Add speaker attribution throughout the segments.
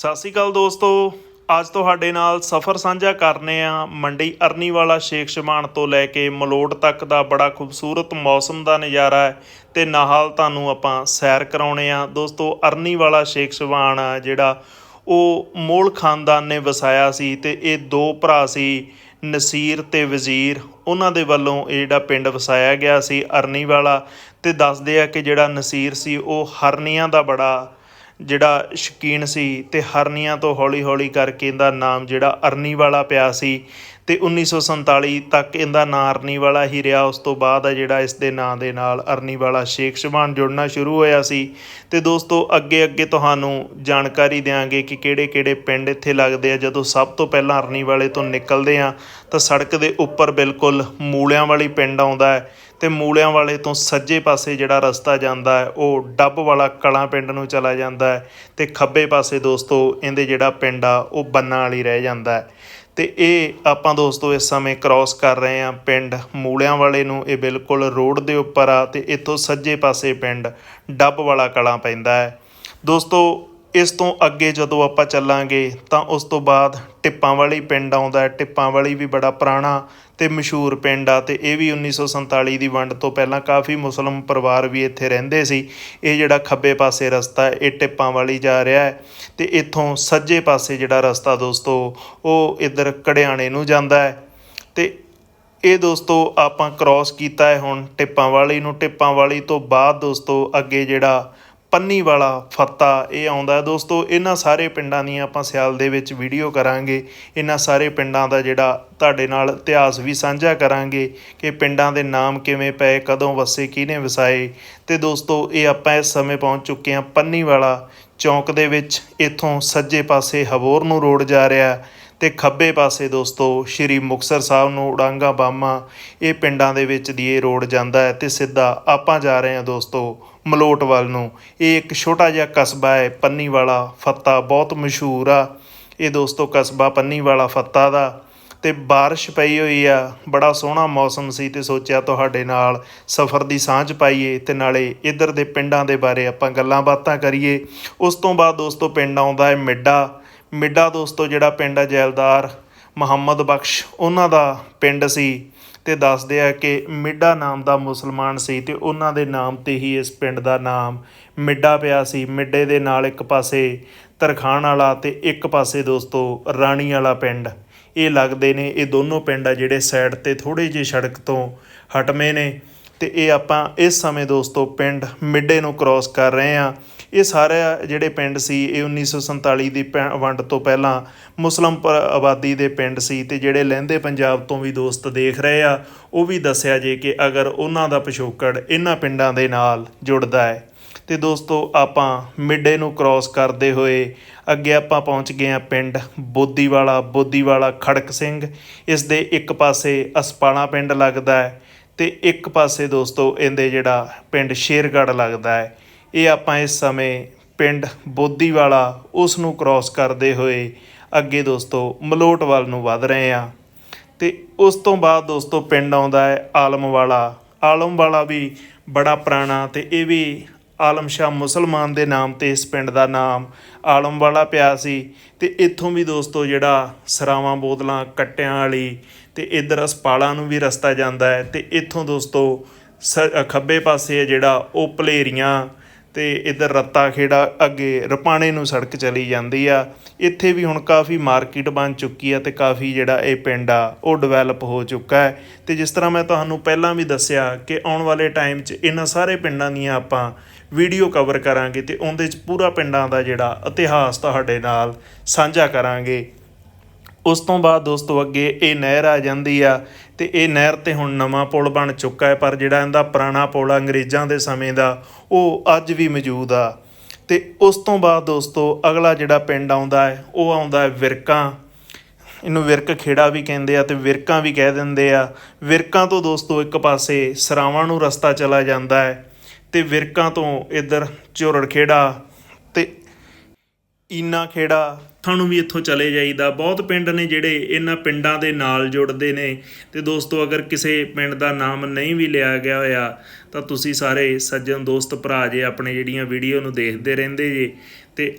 Speaker 1: ਸਤਿ ਸ਼੍ਰੀ ਅਕਾਲ ਦੋਸਤੋ। ਅੱਜ ਤੁਹਾਡੇ ਨਾਲ ਸਫ਼ਰ ਸਾਂਝਾ ਕਰਨੇ ਆ ਮੰਡੀ ਅਰਨੀਵਾਲਾ ਸ਼ੇਖ ਸ਼ਮਾਨ ਤੋਂ ਲੈ ਕੇ ਮਲੋਟ ਤੱਕ ਦਾ ਬੜਾ ਖੂਬਸੂਰਤ ਮੌਸਮ ਦਾ ਨਜ਼ਾਰਾ ਹੈ ਤੇ ਨਾਲ ਤੁਹਾਨੂੰ ਆਪਾਂ ਸੈਰ ਕਰਾਉਣੇ ਆ। ਦੋਸਤੋ, ਅਰਨੀਵਾਲਾ ਸ਼ੇਖ ਸ਼ਮਾਨ ਆ ਜਿਹੜਾ ਉਹ ਮੋਲ ਖਾਨਦਾਨ ਨੇ ਵਸਾਇਆ ਸੀ ਤੇ ਇਹ ਦੋ ਭਰਾ ਸੀ, ਨਸੀਰ ਤੇ ਵਜ਼ੀਰ। ਉਹਨਾਂ ਦੇ ਵੱਲੋਂ ਇਹ ਜਿਹੜਾ ਪਿੰਡ ਵਸਾਇਆ ਗਿਆ ਸੀ ਅਰਨੀਵਾਲਾ ਤੇ ਦੱਸਦੇ ਆ ਕਿ ਜਿਹੜਾ ਨਸੀਰ ਸੀ ਉਹ ਹਰਨੀਆਂ ਦਾ ਬੜਾ ਜਿਹੜਾ ਸ਼ੌਕੀਨ ਸੀ ਅਤੇ ਹਰਨੀਆਂ ਤੋਂ ਹੌਲੀ-ਹੌਲੀ ਕਰਕੇ ਇਹਦਾ ਨਾਮ ਜਿਹੜਾ ਅਰਨੀ ਵਾਲਾ ਪਿਆ ਸੀ ਤੇ 1947 ਤੱਕ ਇਹਦਾ ਨਾਂ ਅਰਨੀਵਾਲਾ ਹੀ ਰਿਹਾ। ਉਸ ਤੋਂ ਬਾਅਦ ਆ ਜਿਹੜਾ ਇਸ ਦੇ ਨਾਂ ਦੇ ਨਾਲ ਅਰਨੀਵਾਲਾ ਸ਼ੇਖ ਸ਼ਬਾਨ ਜੁੜਨਾ ਸ਼ੁਰੂ ਹੋਇਆ ਸੀ। ਤੇ ਦੋਸਤੋ ਅੱਗੇ ਅੱਗੇ ਤੁਹਾਨੂੰ ਜਾਣਕਾਰੀ ਦਿਆਂਗੇ ਕਿ ਕਿਹੜੇ-ਕਿਹੜੇ ਪਿੰਡ ਇੱਥੇ ਲੱਗਦੇ ਆ। ਜਦੋਂ ਸਭ ਤੋਂ ਪਹਿਲਾਂ ਅਰਨੀਵਾਲੇ ਤੋਂ ਨਿਕਲਦੇ ਆ ਤਾਂ ਸੜਕ ਦੇ ਉੱਪਰ ਬਿਲਕੁਲ ਮੂਲਿਆਂ ਵਾਲੀ ਪਿੰਡ ਆਉਂਦਾ ਹੈ ਤੇ ਮੂਲਿਆਂ ਵਾਲੇ ਤੋਂ ਸੱਜੇ ਪਾਸੇ ਜਿਹੜਾ ਰਸਤਾ ਜਾਂਦਾ ਹੈ, ਉਹ ਡੱਬ ਵਾਲਾ ਕਲਾਂ ਪਿੰਡ ਨੂੰ ਚਲਾ ਜਾਂਦਾ ਹੈ ਤੇ ਖੱਬੇ ਪਾਸੇ ਦੋਸਤੋ, ਇਹਦੇ ਜਿਹੜਾ ਪਿੰਡ ਆ, ਉਹ ਬੰਨਾ ਵਾਲੀ ਰਹਿ ਜਾਂਦਾ ਹੈ। ਤੇ ਇਹ ਆਪਾਂ ਦੋਸਤੋ ਇਸ ਸਮੇਂ ਕ੍ਰਾਸ ਕਰ ਰਹੇ ਹਾਂ ਪਿੰਡ ਮੂਲਿਆਂ ਵਾਲੇ ਨੂੰ। ਇਹ ਬਿਲਕੁਲ ਰੋਡ ਦੇ ਉੱਪਰ ਆ ਤੇ ਇੱਥੋਂ ਸੱਜੇ ਪਾਸੇ ਪਿੰਡ ਡੱਬ ਵਾਲਾ ਕਲਾਂ ਪੈਂਦਾ ਹੈ। ਦੋਸਤੋ ਇਸ ਤੋਂ ਅੱਗੇ ਜਦੋਂ ਆਪਾਂ ਚੱਲਾਂਗੇ ਤਾਂ ਉਸ ਤੋਂ ਬਾਅਦ ਟਿੱਪਾਂ ਵਾਲੀ ਪਿੰਡ ਆਉਂਦਾ ਟਿੱਪਾਂ ਵਾਲੀ ਵੀ ਬੜਾ ਪੁਰਾਣਾ ਤੇ ਮਸ਼ਹੂਰ ਪਿੰਡ ਆ ਤੇ ਇਹ ਵੀ 1947 ਦੀ ਵੰਡ ਤੋਂ ਪਹਿਲਾਂ ਕਾਫੀ ਮੁਸਲਮ ਪਰਿਵਾਰ ਵੀ ਇੱਥੇ ਰਹਿੰਦੇ ਸੀ। ਇਹ ਜਿਹੜਾ ਖੱਬੇ ਪਾਸੇ ਰਸਤਾ ਇਹ ਟਿੱਪਾਂ ਵਾਲੀ ਜਾ ਰਿਹਾ ਹੈ ਤੇ ਇੱਥੋਂ ਸੱਜੇ ਪਾਸੇ ਜਿਹੜਾ ਰਸਤਾ ਦੋਸਤੋ, ਉਹ ਇੱਧਰ ਕੜਿਆਣੇ ਨੂੰ ਜਾਂਦਾ ਹੈ। ਤੇ ਇਹ ਦੋਸਤੋ ਆਪਾਂ ਕ੍ਰਾਸ ਕੀਤਾ ਹੈ ਹੁਣ ਟਿੱਪਾਂ ਵਾਲੀ ਨੂੰ। ਟਿੱਪਾਂ ਵਾਲੀ ਤੋਂ ਬਾਅਦ ਦੋਸਤੋ ਅੱਗੇ ਜਿਹੜਾ ਪੰਨੀ ਵਾਲਾ ਫੱਤਾ ਇਹ ਆਉਂਦਾ ਦੋਸਤੋ, ਇਹਨਾਂ ਸਾਰੇ ਪਿੰਡਾਂ ਦੀਆਂ ਆਪਾਂ ਸਿਆਲ ਦੇ ਵਿੱਚ ਵੀਡੀਓ ਕਰਾਂਗੇ। ਇਹਨਾਂ ਸਾਰੇ ਪਿੰਡਾਂ ਦਾ ਜਿਹੜਾ ਤੁਹਾਡੇ ਨਾਲ ਇਤਿਹਾਸ ਵੀ ਸਾਂਝਾ ਕਰਾਂਗੇ ਕਿ ਪਿੰਡਾਂ ਦੇ ਨਾਮ ਕਿਵੇਂ ਪਏ, ਕਦੋਂ ਵਸੇ, ਕਿਹਨੇ ਵਸਾਏ। ਤੇ ਦੋਸਤੋ, ਇਹ ਆਪਾਂ ਇਸ ਸਮੇਂ ਪਹੁੰਚ ਚੁੱਕੇ ਹਾਂ ਪੰਨੀ ਵਾਲਾ ਚੌਂਕ ਦੇ ਵਿੱਚ। ਇੱਥੋਂ ਸੱਜੇ ਪਾਸੇ ਹਵੋਰ ਨੂੰ ਰੋਡ ਜਾ ਰਿਹਾ। ਤੇ ਖੱਬੇ ਪਾਸੇ ਦੋਸਤੋ, ਸ਼੍ਰੀ ਮੁਕਤਸਰ ਸਾਹਿਬ ਨੂੰ ਉਡਾਂਗਾ ਬਾਮਾ ਇਹ ਪਿੰਡਾਂ ਦੇ ਵਿੱਚ ਦੀ ਇਹ ਰੋਡ ਜਾਂਦਾ ਹੈ ਤੇ ਸਿੱਧਾ ਆਪਾਂ ਜਾ ਰਹੇ ਹਾਂ ਦੋਸਤੋ, ਮਲੋਟ ਵੱਲ ਨੂੰ। ਇਹ ਇੱਕ ਛੋਟਾ ਜਿਹਾ ਕਸਬਾ ਹੈ, ਪੰਨੀ ਵਾਲਾ ਫੱਤਾ ਬਹੁਤ ਮਸ਼ਹੂਰ ਆ। ਇਹ ਦੋਸਤੋ ਕਸਬਾ ਪੰਨੀ ਵਾਲਾ ਫੱਤਾ ਦਾ ਤੇ ਬਾਰਿਸ਼ ਪਈ ਹੋਈ ਆ, ਬੜਾ ਸੋਹਣਾ ਮੌਸਮ ਸੀ ਤੇ ਸੋਚਿਆ ਤੁਹਾਡੇ ਨਾਲ ਸਫ਼ਰ ਦੀ ਸਾਂਝ ਪਾਈਏ ਤੇ ਨਾਲੇ ਇੱਧਰ ਦੇ ਪਿੰਡਾਂ ਦੇ ਬਾਰੇ ਆਪਾਂ ਗੱਲਾਂ ਬਾਤਾਂ ਕਰੀਏ। ਉਸ ਤੋਂ ਬਾਅਦ ਦੋਸਤੋ ਪਿੰਡ ਆਉਂਦਾ ਹੈ ਮਿੱਡਾ ਮਿੱਡਾ ਦੋਸਤੋ ਜਿਹੜਾ ਪਿੰਡ ਆ, ਜੈਲਦਾਰ ਮੁਹੰਮਦ ਬਖਸ਼, ਉਹਨਾਂ ਦਾ ਪਿੰਡ ਸੀ ਤੇ ਦੱਸਦੇ ਆ ਕਿ ਮਿੱਡਾ ਨਾਮ ਦਾ ਮੁਸਲਮਾਨ ਸੀ ਤੇ ਉਹਨਾਂ ਦੇ ਨਾਮ ਤੇ ਹੀ ਇਸ ਪਿੰਡ ਦਾ ਨਾਮ ਮਿੱਡਾ ਪਿਆ ਸੀ। ਮਿੱਡੇ ਦੇ ਨਾਲ ਇੱਕ ਪਾਸੇ ਤਰਖਾਣ ਵਾਲਾ ਤੇ ਇੱਕ ਪਾਸੇ ਦੋਸਤੋ ਰਾਣੀ ਵਾਲਾ ਪਿੰਡ। ਇਹ ਲੱਗਦੇ ਨੇ, ਇਹ ਦੋਨੋਂ ਪਿੰਡ ਆ ਜਿਹੜੇ ਸਾਈਡ ਤੇ ਥੋੜੇ ਜਿਹੇ ਸੜਕ ਤੋਂ ਹਟਵੇਂ ਨੇ ਤੇ ਇਹ ਆਪਾਂ ਇਸ ਸਮੇਂ ਦੋਸਤੋ ਪਿੰਡ ਮਿੱਡੇ ਨੂੰ ਕ੍ਰਾਸ ਕਰ ਰਹੇ ਆ ਇਹ ਸਾਰੇ ਜਿਹੜੇ ਪਿੰਡ ਸੀ, ਇਹ 1947 ਦੀ ਪੈ- ਵੰਡ ਤੋਂ ਪਹਿਲਾਂ ਮੁਸਲਮ ਪ- ਆਬਾਦੀ ਦੇ ਪਿੰਡ ਸੀ ਤੇ ਜਿਹੜੇ ਲਹਿੰਦੇ ਪੰਜਾਬ ਤੋਂ ਵੀ ਦੋਸਤ ਦੇਖ ਰਹੇ ਆ, ਉਹ ਵੀ ਦੱਸਿਆ ਜੇ ਕਿ ਅਗਰ ਉਹਨਾਂ ਦਾ ਪਿਛੋਕੜ ਇਹਨਾਂ ਪਿੰਡਾਂ ਦੇ ਨਾਲ ਜੁੜਦਾ ਹੈ। ਤੇ ਦੋਸਤੋ, ਆਪਾਂ ਮਿੱਡੇ ਨੂੰ ਕ੍ਰਾਸ ਕਰਦੇ ਹੋਏ ਅੱਗੇ ਆਪਾਂ ਪਹੁੰਚ ਗਏ ਆ ਪਿੰਡ ਬੋਦੀਵਾਲਾ ਬੋਦੀਵਾਲਾ ਖੜਕ ਸਿੰਘ। ਇਸ ਦੇ ਇੱਕ ਪਾਸੇ ਅਸਪਾਲਾ ਪਿੰਡ ਲੱਗਦਾ ਹੈ ਤੇ ਇੱਕ ਪਾਸੇ ਦੋਸਤੋ, ਇਹਦੇ ਜਿਹੜਾ ਪਿੰਡ ਸ਼ੇਰਗੜ੍ਹ ਲੱਗਦਾ ਹੈ। ਇਹ ਆਪਾਂ ਇਸ ਸਮੇਂ ਪਿੰਡ ਬੋਦੀਵਾਲਾ ਉਸ ਨੂੰ ਕ੍ਰਾਸ ਕਰਦੇ ਹੋਏ ਅੱਗੇ ਦੋਸਤੋ ਮਲੋਟ ਵੱਲ ਨੂੰ ਵਧ ਰਹੇ ਆ ਤੇ ਉਸ ਤੋਂ ਬਾਅਦ ਦੋਸਤੋ ਪਿੰਡ ਆਉਂਦਾ ਹੈ ਆਲਮ ਵਾਲਾ ਆਲਮ ਵਾਲਾ ਵੀ ਬੜਾ ਪੁਰਾਣਾ ਤੇ ਇਹ ਵੀ ਆਲਮ ਸ਼ਾਹ ਮੁਸਲਮਾਨ ਦੇ ਨਾਮ ਤੇ ਇਸ ਪਿੰਡ ਦਾ ਨਾਮ ਆਲਮ ਵਾਲਾ ਪਿਆ ਸੀ। ਤੇ ਇੱਥੋਂ ਵੀ ਦੋਸਤੋ ਜਿਹੜਾ ਸਰਾਵਾਂ ਬੋਤਲਾਂ ਕੱਟਿਆਂ ਵਾਲੀ ਤੇ ਇਧਰ ਹਸਪਾਲਾਂ ਨੂੰ ਵੀ ਰਸਤਾ ਜਾਂਦਾ ਹੈ ਤੇ ਇੱਥੋਂ ਦੋਸਤੋ ਸ- ਖੱਬੇ ਪਾਸੇ ਹੈ ਜਿਹੜਾ ਉਹ ਭਲੇਰੀਆਂ ਤੇ ਇਧਰ ਰੱਤਾ ਖੇੜਾ ਅੱਗੇ ਰਪਾਣੇ ਨੂੰ ਸੜਕ ਚਲੀ ਜਾਂਦੀ ਆ। ਇੱਥੇ ਵੀ ਹੁਣ ਕਾਫੀ ਮਾਰਕੀਟ ਬਣ ਚੁੱਕੀ ਆ ਤੇ ਕਾਫੀ ਜਿਹੜਾ ਇਹ ਪਿੰਡ ਆ, ਉਹ ਡਿਵੈਲਪ ਹੋ ਚੁੱਕਾ ਹੈ। ਤੇ ਜਿਸ ਤਰ੍ਹਾਂ ਮੈਂ ਤੁਹਾਨੂੰ ਪਹਿਲਾਂ ਵੀ ਦੱਸਿਆ ਕਿ ਆਉਣ ਵਾਲੇ ਟਾਈਮ 'ਚ ਇਹਨਾਂ ਸਾਰੇ ਪਿੰਡਾਂ ਦੀਆਂ ਆਪਾਂ ਵੀਡੀਓ ਕਵਰ ਕਰਾਂਗੇ ਤੇ ਉਹਦੇ 'ਚ ਪੂਰਾ ਪਿੰਡਾਂ ਦਾ ਜਿਹੜਾ ਇਤਿਹਾਸ ਤੁਹਾਡੇ ਨਾਲ ਸਾਂਝਾ ਕਰਾਂਗੇ। ਉਸ ਤੋਂ ਬਾਅਦ ਦੋਸਤੋ ਅੱਗੇ ਇਹ ਨਹਿਰ ਆ ਜਾਂਦੀ ਆ ਤੇ ਇਹ ਨਹਿਰ ਤੇ ਹੁਣ ਨਵਾਂ ਪੁਲ ਬਣ ਚੁੱਕਾ ਹੈ, ਪਰ ਜਿਹੜਾ ਇਹਦਾ ਪੁਰਾਣਾ ਪੁਲ ਆ ਅੰਗਰੇਜ਼ਾਂ ਦੇ ਸਮੇਂ ਦਾ, ਉਹ ਅੱਜ ਵੀ ਮੌਜੂਦ ਆ। ਤੇ ਉਸ ਤੋਂ ਬਾਅਦ ਦੋਸਤੋ, ਅਗਲਾ ਜਿਹੜਾ ਪਿੰਡ ਆਉਂਦਾ ਹੈ, ਉਹ ਆਉਂਦਾ ਹੈ ਵਿਰਕਾਂ। ਇਹਨੂੰ ਵਿਰਕ ਖੇੜਾ ਵੀ ਕਹਿੰਦੇ ਆ ਤੇ ਵਿਰਕਾਂ ਵੀ ਕਹਿ ਦਿੰਦੇ ਆ। ਵਿਰਕਾਂ ਤੋਂ ਦੋਸਤੋ, ਇੱਕ ਪਾਸੇ ਸਰਾਵਾਂ ਨੂੰ ਰਸਤਾ ਚਲਾ ਜਾਂਦਾ ਹੈ ਤੇ ਵਿਰਕਾਂ ਤੋਂ ਇੱਧਰ ਝੋਰੜ ਖੇੜਾ ਤੇ ਈਨਾ ਖੇੜਾ ਤੁਹਾਨੂੰ ਵੀ ਇੱਥੋਂ ਚਲੇ ਜਾਈਦਾ। ਬਹੁਤ ਪਿੰਡ ਨੇ ਜਿਹੜੇ ਇਹਨਾਂ ਪਿੰਡਾਂ ਦੇ ਨਾਲ ਜੁੜਦੇ ਨੇ। ਤੇ ਦੋਸਤੋ, ਅਗਰ ਕਿਸੇ ਪਿੰਡ ਦਾ ਨਾਮ ਨਹੀਂ ਵੀ ਲਿਆ ਗਿਆ ਹੋਇਆ, ਤਾਂ ਤੁਸੀਂ ਸਾਰੇ ਸੱਜਣ ਦੋਸਤ ਭਰਾ ਜੇ, ਆਪਣੇ ਜਿਹੜੀਆਂ ਵੀਡੀਓ ਨੂੰ ਦੇਖਦੇ ਰਹਿੰਦੇ ਜੇ, ਤੇ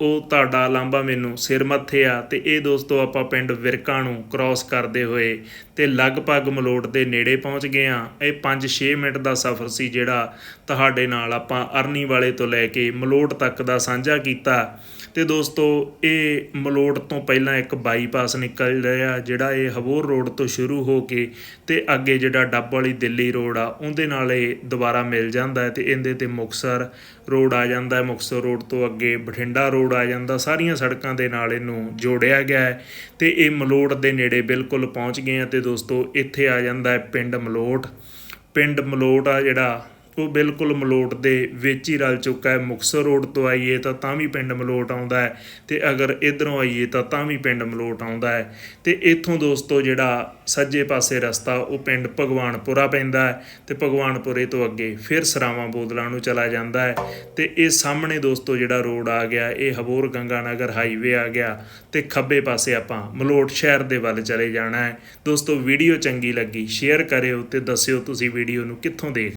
Speaker 1: ਉਹ ਤੁਹਾਡਾ ਲਾਂਬਾ ਮੈਨੂੰ ਸਿਰ ਮੱਥੇ ਆ। ਤੇ ਇਹ ਦੋਸਤੋ, ਆਪਾਂ ਪਿੰਡ ਵਿਰਕਾ ਨੂੰ ਕ੍ਰਾਸ ਕਰਦੇ ਹੋਏ ਤੇ ਲਗਭਗ ਮਲੋਟ ਦੇ ਨੇੜੇ ਪਹੁੰਚ ਗਏ ਆ ਇਹ 5-6 ਮਿੰਟ ਦਾ ਸਫ਼ਰ ਸੀ ਜਿਹੜਾ ਤੁਹਾਡੇ ਨਾਲ ਆਪਾਂ ਅਰਨੀ ਵਾਲੇ ਤੋਂ ਲੈ ਕੇ ਮਲੋਟ ਤੱਕ ਦਾ ਸਾਂਝਾ ਕੀਤਾ। ਤੇ ਦੋਸਤੋ, ਇਹ ਮਲੋਟ ਤੋਂ ਪਹਿਲਾਂ ਇੱਕ ਬਾਈਪਾਸ ਨਿਕਲ ਰਿਹਾ, ਜਿਹੜਾ ਇਹ ਹਬੋਰ ਰੋਡ ਤੋਂ ਸ਼ੁਰੂ ਹੋ ਕੇ ਤੇ ਅੱਗੇ ਜਿਹੜਾ ਡੱਬ ਵਾਲੀ ਦਿੱਲੀ ਰੋਡ ਆ, ਉਹਦੇ ਨਾਲ ਇਹ ਦੁਬਾਰਾ ਮਿਲ ਜਾਂਦਾ ਹੈ ਤੇ ਇਹਦੇ ਤੇ ਮੁਕਸਰ ਰੋਡ ਆ ਜਾਂਦਾ ਹੈ। ਮੁਕਸਰ ਰੋਡ ਤੋਂ ਅੱਗੇ ਬਠਿੰਡਾ ਰੋਡ ਆ ਜਾਂਦਾ, ਸਾਰੀਆਂ ਸੜਕਾਂ ਦੇ ਨਾਲ ਇਹਨੂੰ ਜੋੜਿਆ ਗਿਆ ਹੈ ਤੇ ਇਹ ਮਲੋਟ ਦੇ ਨੇੜੇ ਬਿਲਕੁਲ ਪਹੁੰਚ ਗਏ ਆ ਤੇ ਦੋਸਤੋ, ਇੱਥੇ ਆ ਜਾਂਦਾ ਹੈ ਪਿੰਡ ਮਲੋਟ। ਪਿੰਡ ਮਲੋਟ ਆ ਜਿਹੜਾ ਉਹ ਬਿਲਕੁਲ ਮਲੋਟ ਦੇ ਵਿੱਚ ਹੀ ਰਲ ਚੁੱਕਾ ਹੈ। ਮੁਕਸਰ ਰੋਡ ਤੋਂ ਆਈਏ ਤਾਂ ਤਾਂ ਵੀ ਪਿੰਡ ਮਲੋਟ ਆਉਂਦਾ ਹੈ ਤੇ ਅਗਰ ਇਧਰੋਂ ਆਈਏ ਤਾਂ ਤਾਂ ਵੀ ਪਿੰਡ ਮਲੋਟ ਆਉਂਦਾ ਹੈ। ਤੇ ਇੱਥੋਂ ਦੋਸਤੋ ਜਿਹੜਾ ਸੱਜੇ ਪਾਸੇ ਰਸਤਾ, ਉਹ ਪਿੰਡ ਭਗਵਾਨਪੁਰਾ ਪੈਂਦਾ ਹੈ ਤੇ ਭਗਵਾਨਪੁਰੇ ਤੋਂ ਅੱਗੇ ਫਿਰ ਸਰਾਵਾਂ ਬੋਦਲਾਂ ਨੂੰ ਚਲਾ ਜਾਂਦਾ ਹੈ। ਤੇ ਇਹ ਸਾਹਮਣੇ ਦੋਸਤੋ ਜਿਹੜਾ ਰੋਡ ਆ ਗਿਆ, ਇਹ ਹਬੋਰ ਗੰਗਾ ਨਗਰ ਹਾਈਵੇ ਆ ਗਿਆ ਤੇ ਖੱਬੇ ਪਾਸੇ ਆਪਾਂ ਮਲੋਟ ਸ਼ਹਿਰ ਦੇ ਵੱਲ ਚਲੇ ਜਾਣਾ ਹੈ। ਦੋਸਤੋ ਵੀਡੀਓ ਚੰਗੀ ਲੱਗੀ, ਸ਼ੇਅਰ ਕਰਿਓ ਤੇ ਦੱਸਿਓ ਤੁਸੀਂ ਵੀਡੀਓ ਨੂੰ ਕਿੱਥੋਂ ਦੇਖ